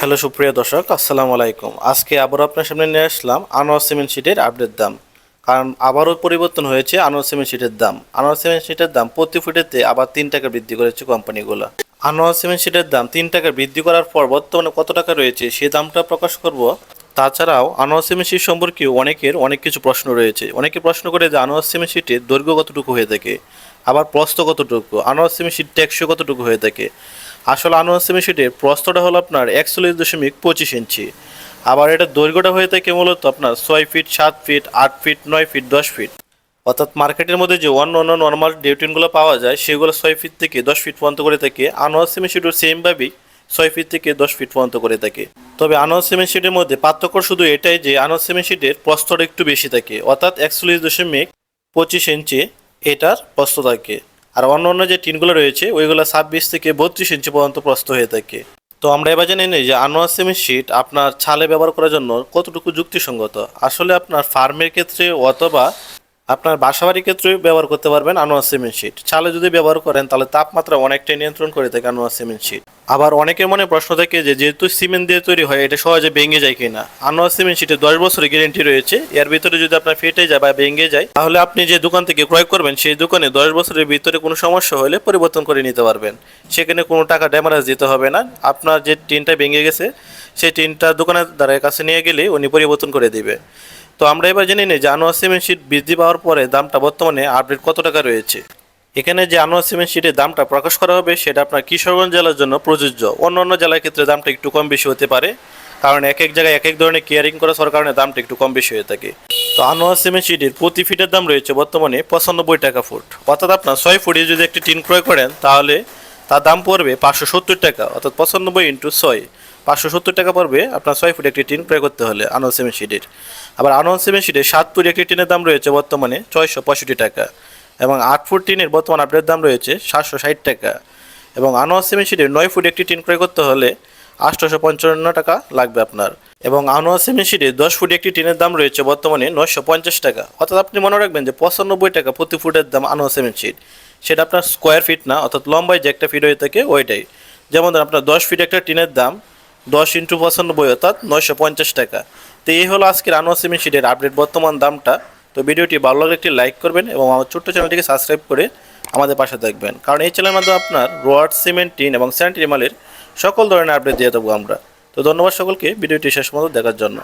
Hello, সুপ্রিয় দর্শক, আসসালামু আলাইকুম। আজকে আবারও আপনার সামনে নিয়ে আসলাম আনোয়ার সিমেন্ট শিটের আপডেট দাম। কারণ আবারও পরিবর্তন হয়েছে আনোয়ার সিমেন্ট শিটের দাম। আনোয়ার সিমেন্ট শিটের দাম প্রতি ফুটেতে আবার তিন টাকা বৃদ্ধি করেছে কোম্পানিগুলো। আনোয়ার সিমেন্ট শিটের দাম তিন টাকা বৃদ্ধি করার পর বর্তমানে কত টাকা রয়েছে সে দামটা প্রকাশ করব। তাছাড়াও আনোয়ার সিমেন্ট শিট সম্পর্কে অনেকের অনেক কিছু প্রশ্ন রয়েছে। অনেকে প্রশ্ন করে যে আনোয়ার সিমেন্ট শিটের দৈর্ঘ্য কতটুকু হয়ে থাকে? আবার প্রস্থ কতটুকু? আনোয়ার সিমেন্ট শিট টেকসই কতটুকু হয়ে থাকে? আসলে আনোয়ার সিমেন্ট শিটের প্রস্থটা হলো আপনার একচল্লিশ দশমিক পঁচিশ ইঞ্চি। আবার এটা দৈর্ঘ্যটা হয়ে থাকে মূলত আপনার ছয় ফিট, সাত ফিট, আট ফিট, নয় ফিট, দশ ফিট। অর্থাৎ মার্কেটের মধ্যে যে অন্য অন্য নর্মাল ডিউটিনগুলো পাওয়া যায়, সেগুলো ছয় ফিট থেকে দশ ফিট পর্যন্ত করে থাকে। আনোয়ার সিমেন্ট শিটও সেমভাবেই ছয় ফিট থেকে দশ ফিট পর্যন্ত করে থাকে। তবে আনোয়ার সিমেন্ট শিটের মধ্যে পার্থক্য শুধু এটাই যে, আনোয়ার সিমেন্ট শিটের প্রস্তটা একটু বেশি থাকে। অর্থাৎ একচল্লিশ দশমিক পঁচিশ ইঞ্চি এটার প্রস্ত থাকে। আর অন্য অন্য যে টিনগুলো রয়েছে, ওইগুলো ছাব্বিশ থেকে বত্রিশ ইঞ্চি পর্যন্ত প্রস্ত হয়ে থাকে। তো আমরা এবার জানি নিই যে আনোয়ার সিমেন্ট শিট আপনার ছালে ব্যবহার করার জন্য কতটুকু যুক্তিসঙ্গত? আসলে আপনার ফার্মের ক্ষেত্রে অথবা আপনার বাসাবাড়ির ক্ষেত্রে ব্যবহার করতে পারবেন আনোয়ার সিমেন্ট শিট। ছালে যদি ব্যবহার করেন, তাহলে তাপমাত্রা অনেকটাই নিয়ন্ত্রণ করে থাকে আনোয়ার সিমেন্ট শিট। আবার অনেকের মনে প্রশ্ন থাকে যে, যেহেতু সিমেন্ট দিয়ে তৈরি হয়, এটা সহজে ভেঙে যায় কিনা? আনোয়ার সিমেন্ট শিটে দশ বছরের গ্যারেন্টি রয়েছে। এর ভিতরে যদি আপনার ফেটে যায় বা ভেঙে যায়, তাহলে আপনি যে দোকান থেকে ক্রয় করবেন, সেই দোকানে দশ বছরের ভিতরে কোনো সমস্যা হলে পরিবর্তন করে নিতে পারবেন। সেখানে কোনো টাকা ড্যামারেজ দিতে হবে না। আপনার যে টিনটা ভেঙে গেছে, সেই টিনটা দোকানের দ্বারা কাছে নিয়ে গেলে উনি পরিবর্তন করে দিবে। তো আমরা এবার জেনে নিই যে আনোয়ার সিমেন্ট শিট বৃদ্ধি পাওয়ার পরে দামটা বর্তমানে আপডেট কত টাকা রয়েছে। এখানে যে আনোয়ার সিমেন্ট শিটের দামটা প্রকাশ করা হবে, সেটা আপনার কিশোরগঞ্জ জেলার জন্য প্রযোজ্য। অন্য অন্য জেলার ক্ষেত্রে দামটা একটু কম বেশি হতে পারে, কারণ এক এক জায়গায় এক এক ধরনের কেয়ারিং করা হওয়ার কারণে দামটা একটু কম বেশি হয়ে থাকে। তো আনোয়ার সিমেন্ট শিটের প্রতি ফিটের দাম রয়েছে বর্তমানে পঁচানব্বই টাকা ফুট। অর্থাৎ আপনার ছয় ফুটে যদি একটি টিন ক্রয় করেন, তাহলে তার দাম পড়বে পাঁচশো সত্তর টাকা, অর্থাৎ পঁচানব্বই ইন্টু ছয়। পাঁচশো সত্তর টাকা পড়বে আপনার ছয় ফুট একটি টিন ক্রয় করতে হলে আনোয়ার সিমেন্ট শিটের আবার আনোয়ার সিমেন্ট শিটের সাত ফুট একটি টিনের দাম রয়েছে বর্তমানে ছয়শো পঁয়ষট্টি টাকা এবং আট ফুট টিনের বর্তমান আপডেট দাম রয়েছে সাতশো ষাট টাকা এবং আনোয়ার সিমেন্ট শিটের নয় ফুট একটি টিন ক্রয় করতে হলে আটশোশো পঞ্চান্ন টাকা লাগবে আপনার। এবং আনোয়ার সিমেন্ট শিটে দশ ফুট একটি টিনের দাম রয়েছে বর্তমানে নয়শো পঞ্চাশ টাকা। অর্থাৎ আপনি মনে রাখবেন যে পঁচানব্বই টাকা প্রতি ফুটের দাম আনোয়ার সিমেন্ট শিট সেটা আপনার স্কোয়ার ফিট না, অর্থাৎ লম্বায় যে একটা ফিট হয়ে থাকে ওইটাই। যেমন ধরুন আপনার দশ ফিট একটা টিনের দাম দশ ইন্টু পঁচানব্বই অর্থাৎ নয়শো পঞ্চাশ টাকা। তো এই হলো আজকের আনোয়ার সিমেন্ট শিটের আপডেট বর্তমান দামটা। তো ভিডিওটি ভালো লাগলে একটি লাইক করবেন এবং আমার ছোট্ট চ্যানেলটিকে সাবস্ক্রাইব করে আমাদের পাশে থাকবেন। কারণ এই চ্যানেলের মাধ্যমে আপনার রোয়ার্ড সিমেন্ট, টিন এবং স্যান্ট মালের সকল ধরনের আপডেট দিয়ে দেবো আমরা। তো ধন্যবাদ সকলকে, ভিডিওটি শেষ মতো দেখার জন্য।